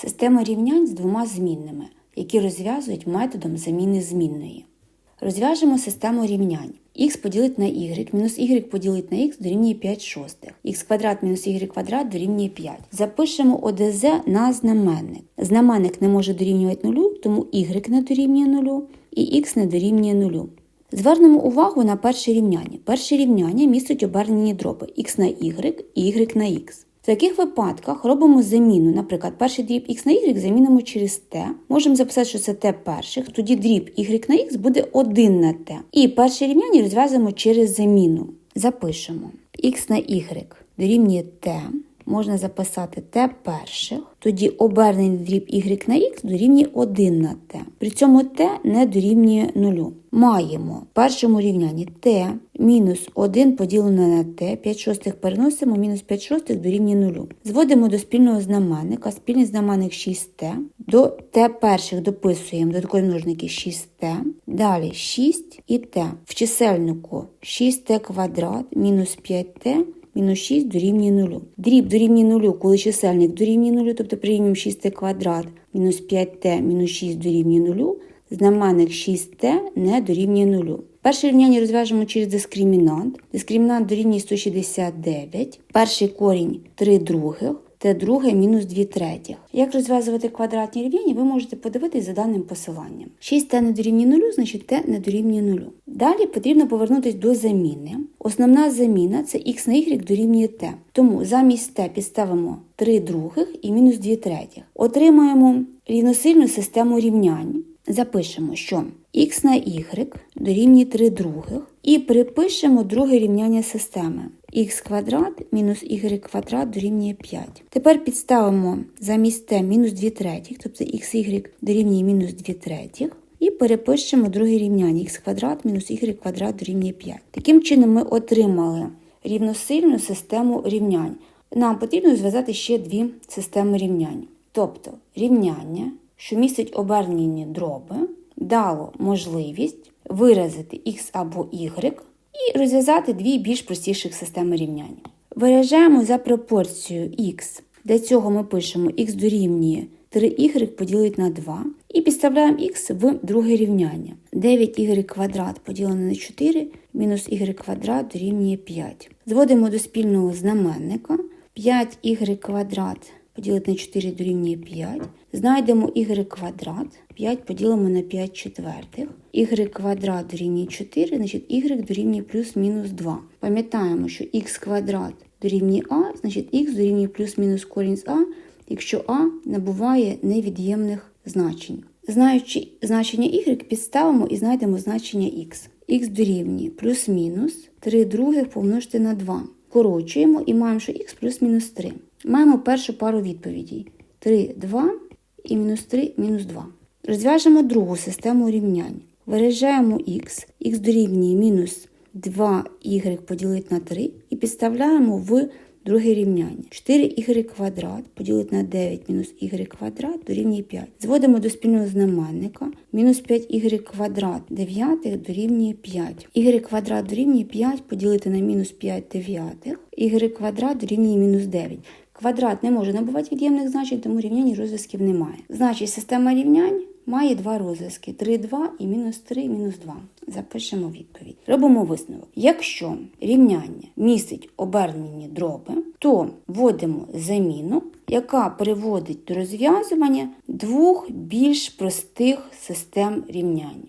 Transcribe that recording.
Система рівнянь з двома змінними, які розв'язують методом заміни змінної. Розв'яжемо систему рівнянь. х поділити на y, мінус y поділити на х дорівнює 5 шостих. х квадрат мінус y квадрат дорівнює 5. Запишемо ОДЗ на знаменник. Знаменник не може дорівнювати нулю, тому y не дорівнює нулю і х не дорівнює нулю. Звернемо увагу на перше рівняння. Перше рівняння містить обернені дроби х на y і y на х. В таких випадках робимо заміну, наприклад, перший дріб х на y замінимо через t. Можемо записати, що це t перших, тоді дріб y на х буде 1 на t. І перше рівняння розв'язуємо через заміну. Запишемо х на y дорівнює t. Можна записати t перших, тоді обернений дріб y на х дорівнює 1 на t. При цьому t не дорівнює 0. Маємо в першому рівнянні t мінус 1 поділене на t, 5 шостих переносимо, мінус 5 шостих дорівнює 0. Зводимо до спільного знаменника, спільний знаменник 6t, до t перших дописуємо додаткові множники 6t, далі 6 і t. В чисельнику 6t квадрат мінус 5t мінус 6 дорівнює 0. Дріб дорівнює 0, коли чисельник дорівнює 0, тобто приймемо 6t квадрат мінус 5t мінус 6 дорівнює 0, знаменник 6t не дорівнює 0. Перше рівняння розв'яжемо через дискримінант. Дискримінант дорівнює 169, перший корінь 3 других, t друге мінус 2 третіх. Як розв'язувати квадратні рівняння, ви можете подивитись за даним посиланням. 6t не дорівнює 0, значить t не дорівнює 0. Далі потрібно повернутися до заміни. Основна заміна це х на y дорівнює t. Тому замість t підставимо 3 других і мінус 2 третіх. Отримаємо рівносильну систему рівнянь. Запишемо, що х на y дорівнює 3 других і припишемо друге рівняння системи. х квадрат мінус y квадрат дорівнює 5. Тепер підставимо замість t мінус 2 третіх, тобто xy дорівнює мінус 2 третіх. І перепишемо друге рівняння х квадрат мінус y квадрат дорівнює 5. Таким чином ми отримали рівносильну систему рівнянь. Нам потрібно зв'язати ще дві системи рівнянь. Тобто рівняння, що містить обернені дроби, дало можливість виразити х або y і розв'язати дві більш простіших системи рівнянь. Виражаємо за пропорцією х. Для цього ми пишемо х дорівнює 3y поділити на 2 і підставляємо х в друге рівняння. 9y квадрат поділене на 4 мінус y квадрат дорівнює 5. Зводимо до спільного знаменника 5y квадрат поділити на 4 дорівнює 5. Знайдемо y квадрат, 5 поділимо на 5 четвертих. y квадрат дорівнює 4, значить y дорівнює плюс-мінус 2. Пам'ятаємо, що х квадрат дорівнює а, значить х дорівнює плюс-мінус корінь з а, якщо а набуває невід'ємних значень. Знаючи значення y, підставимо і знайдемо значення х. х дорівнює плюс-мінус 3 других помножити на 2. Корочуємо і маємо, що х плюс-мінус 3. Маємо першу пару відповідей. 3, 2 і мінус 3, мінус 2. Розв'яжемо другу систему рівнянь. Виражаємо х, х дорівнює мінус 2y поділити на 3 і підставляємо в друге рівняння. 4y квадрат поділити на 9 мінус y квадрат дорівнює 5. Зводимо до спільного знаменника. Мінус 5y квадрат 9 дорівнює 5. y квадрат дорівнює 5 поділити на мінус 5 дев'ятих. y квадрат дорівнює мінус 9. Квадрат не може набувати від'ємних значень, тому рівнянь розв'язків немає. Значить, система рівнянь має два розв'язки: 3, 2 і мінус 3, мінус 2. Запишемо відповідь. Робимо висновок. Якщо рівняння містить обернені дроби, то вводимо заміну, яка приводить до розв'язування двох більш простих систем рівнянь.